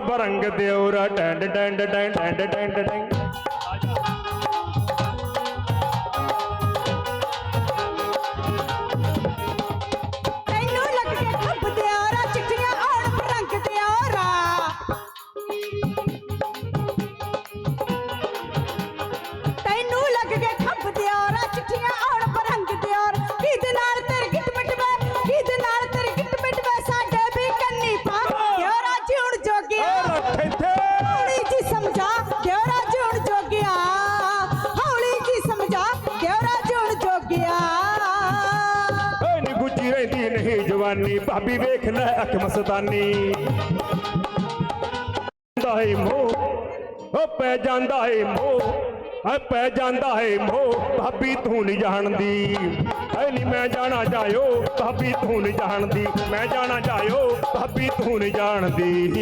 ਬਰੰਗ ਦਿਉਰਾ ਟੈਂਡ ਟੈਂਡ ਟੈਂਡ ਟੈਂਡ ਟੈਂਡ ਟੈਂਡ ਜਵਾਨੀ, ਭਾਬੀ ਵੇਖ ਲੈ ਅੱਖ ਮਸਤਾਨੀ। ਜਾਂਦਾ ਏ ਮੋਹ ਓ ਪੈ ਜਾਂਦਾ ਏ ਮੋਹ ਆ ਪੈ ਜਾਂਦਾ ਏ ਮੋਹ, ਭਾਬੀ ਤੂੰ ਨਹੀਂ ਜਾਣਦੀ। ਐ ਨਹੀਂ ਮੈਂ ਜਾਣਾ ਜਾਇਓ, ਭਾਬੀ ਤੂੰ ਨਹੀਂ ਜਾਣਦੀ। ਮੈਂ ਜਾਣਾ ਜਾਇਓ, ਭਾਬੀ ਤੂੰ ਨਹੀਂ ਜਾਣਦੀ।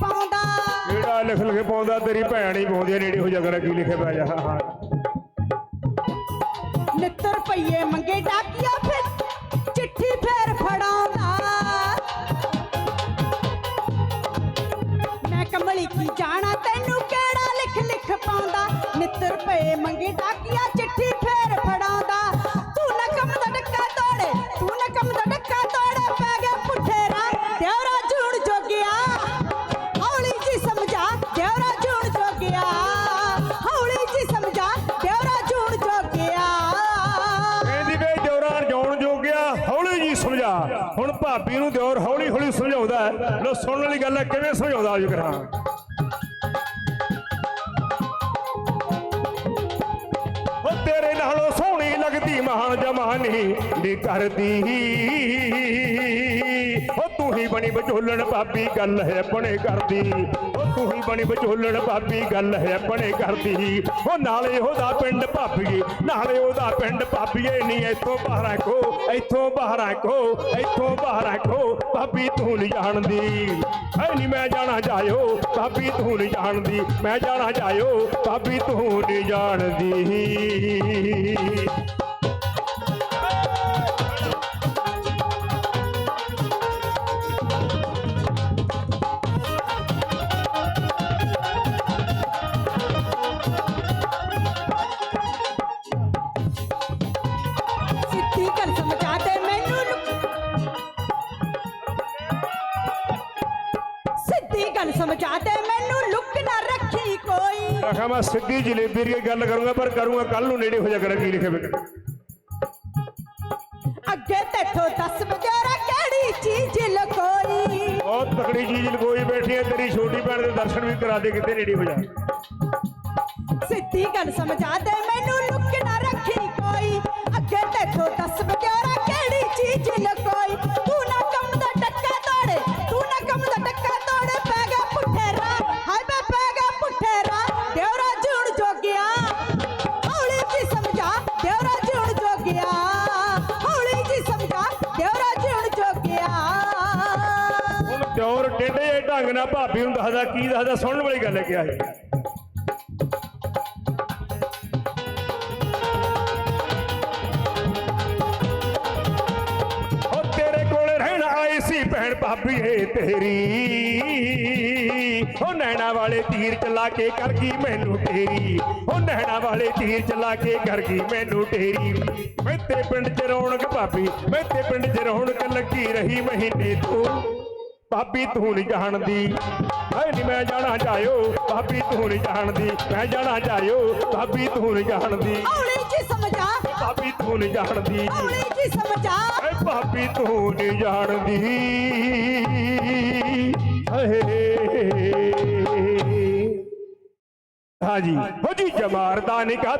ਪਾਉਂਦਾ। ਜਿਹੜਾ ਲਿਖ ਲਿਖ ਪਾਉਂਦਾ ਤੇਰੀ ਭੈਣ ਹੀ ਪਾਉਂਦੀ ਆ ਨੇੜੇ ਹੋ ਜਾ ਕਰ ਕੀ ਲਿਖੇ ਪੈ ਜਾ ਹਾਂ ਨਿੱਤਰ ਪਈਏ ਮੰਗੇ ਡਾਕੀਆ ਫਿਰ ਚਿੱਠੀ ਫੇਰ ਫੜਾਉਂਦਾ। ਮੈਂ ਕਮਲੀ ਕੀ ਜਾਣਾ ਤੈਨੂੰ ਕਿਹੜਾ ਲਿਖ ਲਿਖ ਪਾਉਂਦਾ? ਨਿੱਤਰ ਪਏ ਮੰਗੇ ਡਾਕੀਆ ਹੁਣ ਭਾਬੀ ਨੂੰ ਦਿਓਰ ਹੌਲੀ ਹੌਲੀ ਸਮਝਾਉਂਦਾ ਲੋ ਸੁਣਨ ਵਾਲੀ ਗੱਲ ਹੈ, ਕਿਵੇਂ ਸਮਝਾਉਂਦਾ ਜੀ ਕਰਾਂ ਉਹ ਤੇਰੇ ਨਾਲੋਂ ਸੋਹਣੀ ਲੱਗਦੀ ਮਹਾਨ ਜਮਾਨੀ ਨੀ ਕਰਦੀ। ਉਹ ਤੂੰ ਹੀ ਬਣੀ ਵਿਚੋਲਣ ਭਾਬੀ, ਗੱਲ ਹੈ ਆਪਣੇ ਕਰਦੀ ਉਹ ਬਣੀ ਵਿਚੋਲਣ ਭਾਬੀ, ਗੱਲ ਹੈ ਆਪਣੇ ਕਰਦੀ ਉਹ ਨਾਲੇ ਉਹਦਾ ਪਿੰਡ ਭਾਬੀਏ ਨਾਲੇ ਉਹਦਾ ਪਿੰਡ ਭਾਬੀਏ ਨਹੀਂ ਇੱਥੋਂ ਬਾਹਰ ਕੋ ਇੱਥੋਂ ਬਾਹਰਾਂ ਕੋ ਇੱਥੋਂ ਬਾਹਰਾਂ ਕੋ ਭਾਬੀ ਤੂੰ ਨਹੀਂ ਜਾਣਦੀ। ਐ ਨਹੀਂ ਮੈਂ ਜਾਣਾ ਜਾਇਓ, ਭਾਬੀ ਤੂੰ ਨਹੀਂ ਜਾਣਦੀ। ਮੈਂ ਜਾਣਾ ਜਾਇਓ, ਭਾਬੀ ਤੂੰ ਨਹੀਂ ਜਾਣਦੀ। ਸਿੱਧੀ ਗੱਲ ਸਮਝਾ ਦੇ ਮੈਨੂੰ ਲੁੱਕ ਨਾ ਰੱਖੀ ਕੋਈ। ਆਖਾ ਮੈਂ ਸਿੱਧੀ ਜਲੇਬੀ ਦੀ ਗੱਲ ਕਰੂੰਗਾ ਪਰ ਕਰੂੰਗਾ ਕੱਲ ਨੂੰ ਨੇੜੇ ਹੋ ਜਾ ਕਰ ਕੀ ਲਿਖੇ ਵੇ। ਅੱਗੇ ਤੇਥੋਂ ਦੱਸ ਬਜਾਰਾ ਕਿਹੜੀ ਚੀਜ਼ ਲਕੋਈ? ਬਹੁਤ ਤਕੜੀ ਚੀਜ਼ ਲਗੋਈ ਬੈਠੀ ਹੈ ਤੇਰੀ ਛੋਟੀ ਭੈਣ ਦੇ ਦਰਸ਼ਨ ਵੀ ਕਰਾ ਦੇ ਕਿਤੇ ਨੇੜੇ ਹੋ ਜਾ। ਸਿੱਧੀ ਗੱਲ ਸਮਝਾ ਦੇ ਮੈਨੂੰ ਲੁੱਕ ਨਾ ਰੱਖੀ ਕੋਈ। ਅੱਗੇ ਤੇਥੋਂ ਦੱਸ ਹੁਣ ਦਿਉਰ ਟੇਢੇ ਢੰਗ ਨਾਲ ਭਾਬੀ ਨੂੰ ਦੱਸਦਾ, ਕੀ ਦੱਸਦਾ, ਸੁਣਨ ਵਾਲੀ ਗੱਲ ਹੈ? ਕਿਹਾ ਹੈ ਤੇਰੇ ਭੈਣ ਭਾਬੀ, ਏ ਤੇਰੀ। ਉਹ ਨੈਣਾ ਵਾਲੇ ਤੀਰ ਚਲਾ ਕੇ ਕਰ ਗਈ ਮੈਨੂੰ ਤੇਰੀ। ਉਹ ਨੈਣਾ ਵਾਲੇ ਤੀਰ ਚਲਾ ਕੇ ਕਰ ਗਈ ਮੈਨੂੰ ਤੇਰੀ। ਮੈਂ ਤੇ ਪਿੰਡ ਚ ਰੌਣਕ ਭਾਬੀ, ਮੈਂ ਤੇ ਪਿੰਡ ਚ ਰੌਣਕ ਲੱਗੀ ਰਹੀ ਮਹੀਨੇ ਤੋਂ। ਭਾਬੀ ਤੂੰ ਨਹੀਂ ਜਾਣਦੀ। ਐ ਨਹੀਂ ਮੈਂ ਜਾਣਾ ਜਾਇਓ ਭਾਬੀ ਤੂੰ ਨਹੀਂ ਜਾਣਦੀ। ਮੈਂ ਜਾਣਾ ਜਾਇਓ ਭਾਬੀ ਤੂੰ ਨਹੀਂ ਜਾਣਦੀ। ਹੌਲੀ ਜੀ ਸਮਝਾ ਭਾਬੀ ਤੂੰ ਨਹੀਂ ਜਾਣਦੀ। ਹੌਲੀ ਜੀ ਸਮਝਾ ਐ ਭਾਬੀ ਤੂੰ ਨਹੀਂ ਜਾਣਦੀ। ਹਏ। ਹਾਂਜੀ। ਹੋ ਜੀ ਜਮਾਰਦਾ ਨਿਕਾ